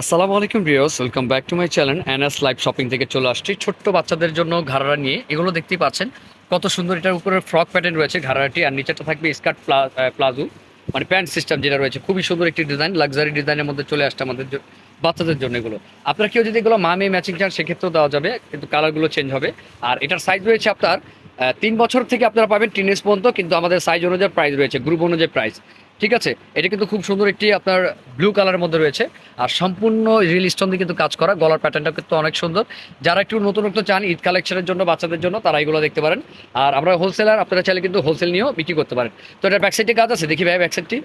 আসসালামু আলাইকুম রিয়স welcome back to my channel NS live shopping থেকে চলে আসছি। ছোট্ট বাচ্চাদের জন্য ঘাড়ারা নিয়ে। এগুলো দেখতেই পাচ্ছেন, কত সুন্দর এটার উপরে ফ্রক প্যাটার্ন রয়েছে ঘাড়াটি আর নিচেটা থাকবে স্কার্ট প্লাজো মানে প্যান্ট সিস্টেম যেটা রয়েছে। খুবই সুন্দর একটি ডিজাইন লাক্সারি ডিজাইনের মধ্যে চলে আসছে আমাদের বাচ্চাদের জন্য এগুলো। আপনার কেউ যদি এগুলো মা মেয়ে ম্যাচিং চান, সেক্ষেত্রেও দেওয়া যাবে, কিন্তু কালারগুলো চেঞ্জ হবে। আর এটার সাইজ রয়েছে আপনার তিন বছর থেকে আপনারা পাবেন টিনেজ পর্যন্ত, কিন্তু আমাদের সাইজ অনুযায়ী প্রাইস রয়েছে গ্রুপ অনুযায়ী প্রাইস ঠিক আছে, এটা কিন্তু খুব সুন্দর একটি আপনার ব্লু কালারের মধ্যে রয়েছে। আর সম্পূর্ণ রিল স্টোন দিয়ে কিন্তু কাজ করা, গলার প্যাটার্নটা কিন্তু অনেক সুন্দর। যারা একটু নতুন নতুন চান ঈদ কালেকশনের জন্য, বাচ্চাদের জন্য, তারা এগুলো দেখতে পারেন। আর আমরা হোলসেলার আপনারা চাইলে কিন্তু হোলসেল নিয়েও বিক্রি করতে পারেন। তো এটা ব্যাক সাইডে কাজ আছে? দেখি ভাই ব্যাক সাইডটি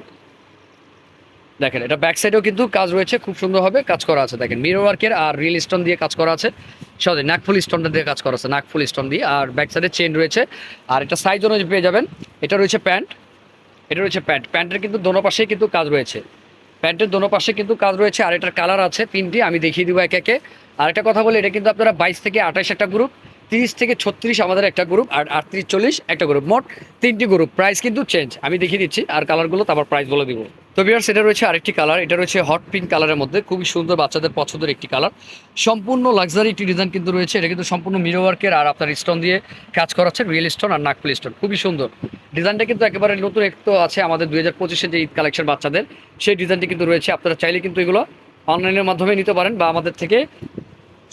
দেখেন, এটা ব্যাক সাইডেও কিন্তু কাজ রয়েছে, খুব সুন্দরভাবে কাজ করা আছে। দেখেন মিরর ওয়ার্কের আর রিল স্টোন দিয়ে কাজ করা আছে। সরি, নাকফুল স্টোনটা দিয়ে কাজ করা আছে, নাকফুল স্টোন দিয়ে। আর ব্যাক সাইডে চেন রয়েছে। আর এটা সাইজ অনুযায়ী পেয়ে যাবেন। এটা রয়েছে প্যান্ট এটা রয়েছে প্যান্ট। প্যান্টের কিন্তু দোনো পাশেই কিন্তু কাজ রয়েছে। প্যান্টের দোনো পাশে কিন্তু কাজ রয়েছে আর এটার কালার আছে তিনটি, আমি দেখিয়ে দিব একে একে। আর একটা কথা বলি, এটা কিন্তু আপনারা বাইশ থেকে আঠাশ একটা গ্রুপ তিরিশ থেকে ছত্রিশ আমাদের একটা গ্রুপ আর আটত্রিশ, চল্লিশ একটা গ্রুপ মোট তিনটি গ্রুপ প্রাইস কিন্তু চেঞ্জ আমি দেখিয়ে দিচ্ছি আর কালারগুলো তারপর প্রাইস বলে দিব। তো বিয়ার্স এটা রয়েছে আরেকটি কালার, এটা রয়েছে হট পিঙ্ক কালারের মধ্যে। খুবই সুন্দর বাচ্চাদের পছন্দের একটি কালার সম্পূর্ণ লাক্সারি একটি ডিজাইন কিন্তু রয়েছে। এটা কিন্তু সম্পূর্ণ মিরো ওয়ার্কের আর আপনার স্টোন দিয়ে কাজ করা হচ্ছে রিয়েল স্টোন আর নাকফুল স্টোন খুবই সুন্দর। ডিজাইনটা কিন্তু একেবারে নতুন একটু আছে আমাদের দুই হাজার পঁচিশে যে ঈদ কালেকশন বাচ্চাদের, সেই ডিজাইনটি কিন্তু রয়েছে। আপনারা চাইলে কিন্তু এগুলো অনলাইনের মাধ্যমে নিতে পারেন বা আমাদের থেকে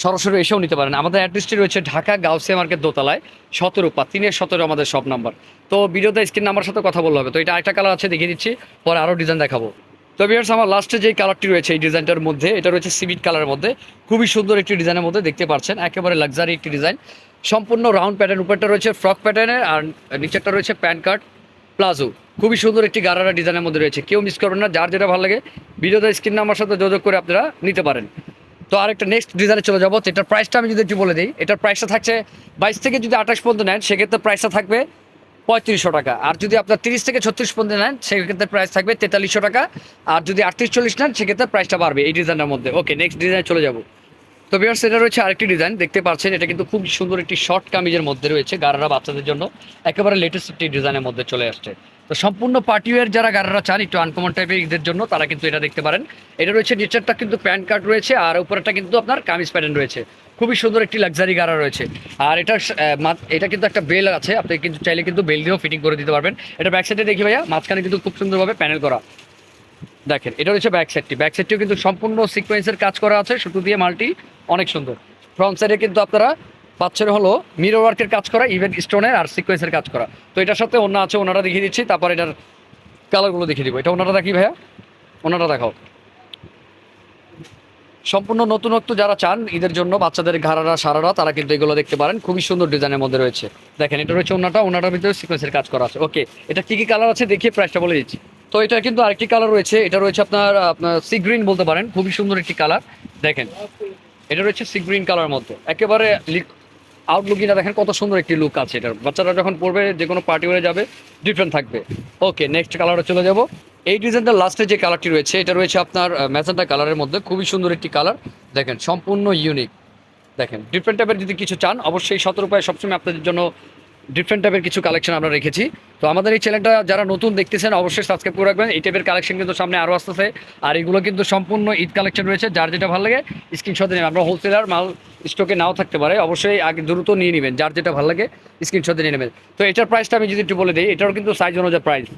সরাসরি এসেও নিতে পারেন। আমাদের অ্যাড্রেসটি রয়েছে ঢাকা গাউসিয়া মার্কেট দোতলায় সতেরো পা তিনের সতেরো আমাদের সব নাম্বার তো ভিডিওতে স্ক্রিন নাম্বার সাথে কথা বলতে হবে। তো এটা আরেকটা কালার আছে, দেখিয়ে দিচ্ছি। পরে আরও ডিজাইন দেখাবো। তো বিয়ার্স আমার লাস্টে যে কালারটি রয়েছে এই ডিজাইনটার মধ্যে, এটা রয়েছে সিভিট কালারের মধ্যে। খুবই সুন্দর একটি ডিজাইনের মধ্যে দেখতে পাচ্ছেন, একেবারে লাক্সারি একটি ডিজাইন সম্পূর্ণ রাউন্ড প্যাটার্ন উপরটা রয়েছে ফ্রক প্যাটার্নের আর নিচেরটা রয়েছে প্যান্ট কার্ড প্লাজো খুবই সুন্দর একটি গারারা ডিজাইনের মধ্যে রয়েছে, কেউ মিস করবেন না, যার যেটা ভালো লাগে, ভিডিওতে স্ক্রিন নাম্বার সাথে যোগাযোগ করে আপনারা নিতে পারেন। তো আরেকটা নেক্সট ডিজাইনে চলে যাব, তো এটার প্রাইসটা আমি যদি একটু বলে দিই, এটার প্রাইসটা থাকছে বাইশ থেকে যদি আঠাশ পর্যন্ত নেন, সেক্ষেত্রে প্রাইসটা থাকবে পঁয়ত্রিশশো টাকা। আর যদি আপনার তিরিশ থেকে ছত্রিশ পর্যন্ত নেন, সেক্ষেত্রে প্রাইস থাকবে তেতাল্লিশশো টাকা। আর যদি আটত্রিশ চল্লিশ নেন, সেক্ষেত্রে প্রাইসটা বাড়বে এই ডিজাইনের মধ্যে। ওকে নেক্সট ডিজাইনে চলে যাব। তো বিয়ার্স এটা রয়েছে আরেকটি ডিজাইন দেখতে পাচ্ছেন, এটা কিন্তু খুব সুন্দর একটি শর্ট কামিজের মধ্যে রয়েছে, গারারা বাচ্চাদের জন্য। একেবারে লেটেস্ট একটি ডিজাইনের মধ্যে চলে আসছে। তো সম্পূর্ণ পার্টিওয়ার যারা গারারা চান, একটু আনকমন টাইপের ঈদের জন্য, তারা কিন্তু এটা দেখতে পারেন। এটা রয়েছে নিচেরটা কিন্তু প্যান্ট কার্ড রয়েছে, আর উপরেরটা কিন্তু আপনার কামিজ প্যাটার্ন রয়েছে। খুবই সুন্দর একটি লাক্সারি গাড়া রয়েছে। আর এটা এটা কিন্তু একটা বেল আছে, আপনি কিন্তু চাইলে কিন্তু বেল দিয়েও ফিটিং করে দিতে পারবেন। এটা ব্যাক সাইডে দেখি ভাইয়া, মাঝখানে কিন্তু খুব সুন্দরভাবে প্যানেল করা। দেখেন, এটা হচ্ছে ব্যাক সাইডটি ব্যাক সাইডটিও কিন্তু সম্পূর্ণ সিকোয়েন্সের কাজ করা আছে সুতো দিয়ে মালটি অনেক সুন্দর। ফ্রন্ট সাইডে কিন্তু আপনারা পাচ্ছেন হলো মিরর ওয়ার্কের কাজ করা ইভেন্ট স্টোনের আর সিকোয়েন্সের কাজ করা। তো এটার সাথে অন্য আছে ওনারা দেখিয়ে দিচ্ছি, তারপর এটার কালারগুলো দেখিয়ে দিব। এটা ওনারা দেখি ভাইয়া। ওনারা দেখাও। সম্পূর্ণ নতুনত্ব যারা চান, ঈদের জন্য বাচ্চাদের ঘাড়ারা, সারারা, তারা কিন্তু এগুলো দেখতে পারেন। খুবই সুন্দর ডিজাইনের মধ্যে রয়েছে। দেখেন, এটা রয়েছে ওনাটা ওনাটার ভিতরে সিকোয়েন্সের কাজ করা আছে। ওকে এটা কী কী কালার আছে দেখিয়ে প্রাইসটা বলে দিচ্ছি। তো এটা কিন্তু আরেকটি কালার রয়েছে। এটা রয়েছে আপনার আপনার সি গ্রিন বলতে পারেন। খুবই সুন্দর একটি কালার দেখেন, এটা রয়েছে সি গ্রিন কালার মধ্যে। একেবারে আউটলুকিংটা দেখেন কত সুন্দর একটি লুক আছে এটার। বাচ্চারা যখন পড়বে যে কোনো পার্টি হয়ে যাবে ডিফারেন্ট থাকবে। ওকে নেক্সট কালারে চলে যাব। এই ডিজাইনটার লাস্টে যে কালারটি রয়েছে, এটা রয়েছে আপনার ম্যাজেন্টা কালারের মধ্যে, খুবই সুন্দর একটি কালার। দেখেন, সম্পূর্ণ ইউনিক দেখেন ডিফারেন্ট টাইপের যদি কিছু চান, অবশ্যই সতেরো রুপায় সবসময় আপনাদের জন্য ডিফারেন্ট টাইপের কিছু কালেকশন আমরা রেখেছি। তো আমাদের এই চ্যানেলটা যারা নতুন দেখতেছেন, অবশ্যই সাবস্ক্রাইব করে রাখবেন। এই টাইপের কালেকশন কিন্তু সামনে আরও আসতেছে। আর এগুলো কিন্তু সম্পূর্ণ ঈদ কালেকশন রয়েছে। যার যেটা ভালো লাগে স্ক্রিনশট নেবেন। আমরা হোলসেলার মাল স্টকে নাও থাকতে পারে। অবশ্যই আগে দ্রুত নিয়ে নেবেন। যার যেটা ভালো লাগে স্ক্রিনশট নিয়ে নেবেন। তো এটার প্রাইসটা আমি যদি একটু বলে দিই, এটারও কিন্তু সাইজ অনুযায়ী প্রাইস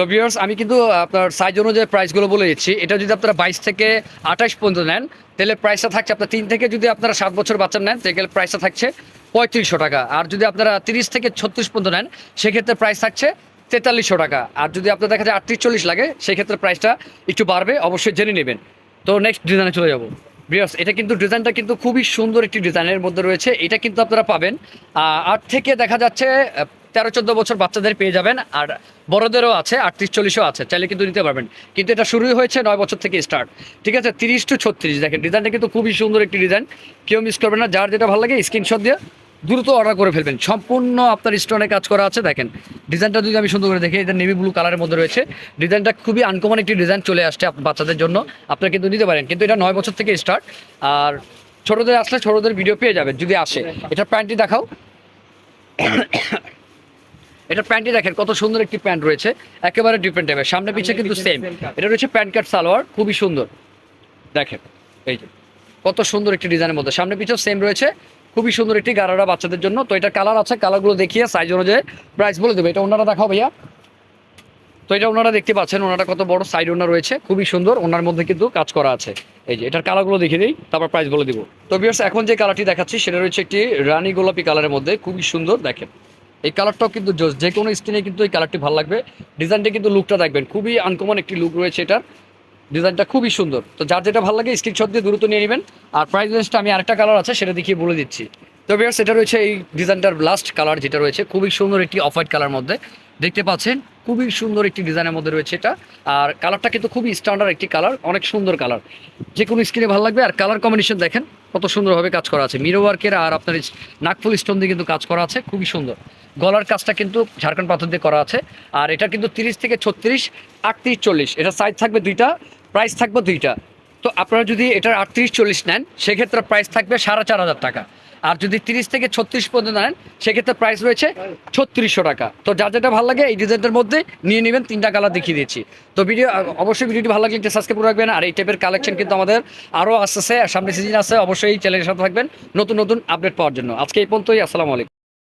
তো ভিউয়ার্স আমি কিন্তু আপনার সাইজ অনুযায়ী প্রাইসগুলো বলে দিচ্ছি। এটা যদি আপনারা বাইশ থেকে আঠাশ পর্যন্ত নেন, তাহলে প্রাইসটা থাকছে আপনার তিন থেকে যদি আপনারা সাত বছর বাচ্চা নেন, তাহলে প্রাইসটা থাকছে পঁয়ত্রিশশো টাকা। আর যদি আপনারা তিরিশ থেকে ছত্রিশ পর্যন্ত নেন, সেক্ষেত্রে প্রাইস থাকছে তেতাল্লিশশো টাকা। আর যদি আপনার দেখা যায় আটত্রিশ চল্লিশ লাগে, সেক্ষেত্রে প্রাইসটা একটু বাড়বে, অবশ্যই জেনে নেবেন। তো নেক্সট ডিজাইনে চলে যাব। বিয়ার্স এটা কিন্তু ডিজাইনটা কিন্তু খুবই সুন্দর একটি ডিজাইনের মধ্যে রয়েছে। এটা কিন্তু আপনারা পাবেন আট থেকে দেখা যাচ্ছে তেরো চোদ্দ বছর বাচ্চাদের পেয়ে যাবেন, আর বড়দেরও আছে আটত্রিশ চল্লিশও আছে, চাইলে কিন্তু নিতে পারবেন। কিন্তু এটা শুরুই হয়েছে নয় বছর থেকে স্টার্ট ঠিক আছে? তিরিশ টু ছত্রিশ দেখেন ডিজাইনটা কিন্তু খুবই সুন্দর একটি ডিজাইন কেউ মিস করবেন না, যার যেটা ভালো লাগে স্ক্রিনশট দিয়ে দ্রুত অর্ডার করে ফেলবেন। সম্পূর্ণ আপনার স্টোনে কাজ করা আছে, দেখেন। ডিজাইনটা যদি আমি সুন্দর করে দেখি এটা নেভি ব্লু কালারের মধ্যে রয়েছে ডিজাইনটা খুবই আনকমন একটি ডিজাইন চলে আসছে বাচ্চাদের জন্য। আপনারা কিন্তু নিতে পারেন, কিন্তু এটা নয় বছর থেকে স্টার্ট আর ছোটদের আসলে ছোটদের ভিডিও পেয়ে যাবেন, যদি আসে। এটা প্যান্টটি দেখাও। এটা প্যান্টটি দেখেন কত সুন্দর একটি প্যান্ট রয়েছে। একেবারে ডিফারেন্ট টাইপের সামনে পিছিয়ে কিন্তু সেম এটা রয়েছে প্যান্ট কাট সালোয়ার খুবই সুন্দর। দেখেন এই যে। কত সুন্দর একটি ডিজাইনের মধ্যে। সামনে পিছু সেম রয়েছে। খুবই সুন্দর একটি গারারা বাচ্চাদের জন্য। তো এটা কালার আছে কালারগুলো দেখিয়ে সাইজ অনুযায়ী প্রাইস বলে দেবে। এটা ওনারা দেখাও ভাইয়া। তো এটা ওনারা দেখতে পাচ্ছেন ওনারা কত বড় সাইড ওনার রয়েছে। খুবই সুন্দর ওনার মধ্যে কিন্তু কাজ করা আছে। এই যে এটার কালারগুলো দেখিয়ে দিই তারপর প্রাইস বলে দিব। তো বিয়ার্স এখন যে কালারটি দেখাচ্ছি সেটা রয়েছে একটি রানী গোলাপি কালারের মধ্যে। খুবই সুন্দর দেখেন। এই কালারটাও কিন্তু জোস, যে কোনো স্কিনে কিন্তু এই কালারটি ভালো লাগবে। ডিজাইনটা কিন্তু লুকটা দেখবেন, খুবই আনকমন একটি লুক রয়েছে এটার ডিজাইনটা খুবই সুন্দর। তো যার যেটা ভালো লাগে স্ক্রিনশট দিয়ে দ্রুত নিয়ে নেবেন। আর প্রাইস রেঞ্জটা আমি আরেকটা কালার আছে, সেটা দেখিয়ে বলে দিচ্ছি। তো এটা রয়েছে এই ডিজাইনটার লাস্ট কালার যেটা রয়েছে, খুবই সুন্দর একটি অফ হোয়াইট কালার মধ্যে। দেখতে পাচ্ছেন, খুবই সুন্দর একটি ডিজাইনের মধ্যে রয়েছে এটা। আর কালারটা কিন্তু খুবই স্ট্যান্ডার্ড একটি কালার অনেক সুন্দর কালার যে কোনো স্কিনে ভালো লাগবে, আর কালার কম্বিনেশন দেখেন, কত সুন্দরভাবে কাজ করা আছে। মিরো ওয়ার্কের আর আপনার নাকফুল স্টোন দিয়ে কিন্তু কাজ করা আছে, খুবই সুন্দর। গলার কাজটা কিন্তু ঝাড়খণ্ড পাথর দিয়ে করা আছে। আর এটা কিন্তু তিরিশ থেকে ছত্রিশ, আটত্রিশ, চল্লিশ। এটা সাইজ থাকবে দুইটা প্রাইস থাকবে দুইটা। তো আপনারা যদি এটার আটত্রিশ, চল্লিশ নেন, সেক্ষেত্রে প্রাইস থাকবে সাড়ে চার হাজার টাকা। আর যদি তিরিশ থেকে ছত্রিশ পর্যন্ত নেন, সেক্ষেত্রে প্রাইস রয়েছে ছত্রিশশো টাকা। তো যার যেটা ভালো লাগে, এই ডিজাইনটার মধ্যে নিয়ে নেবেন, তিনটা কালার দেখিয়ে দিয়েছি তো ভিডিও অবশ্যই ভিডিওটি ভালো লাগলে সাবস্ক্রাইব করে রাখবেন, আর এই টাইপের কালেকশন কিন্তু আমাদের আরও আসতেছে সামনে সিজন আছে, অবশ্যই চ্যানেলের সাথে থাকবেন, নতুন নতুন আপডেট পাওয়ার জন্য। আজকে এই পর্যন্তই, আসসালামু আলাইকুম।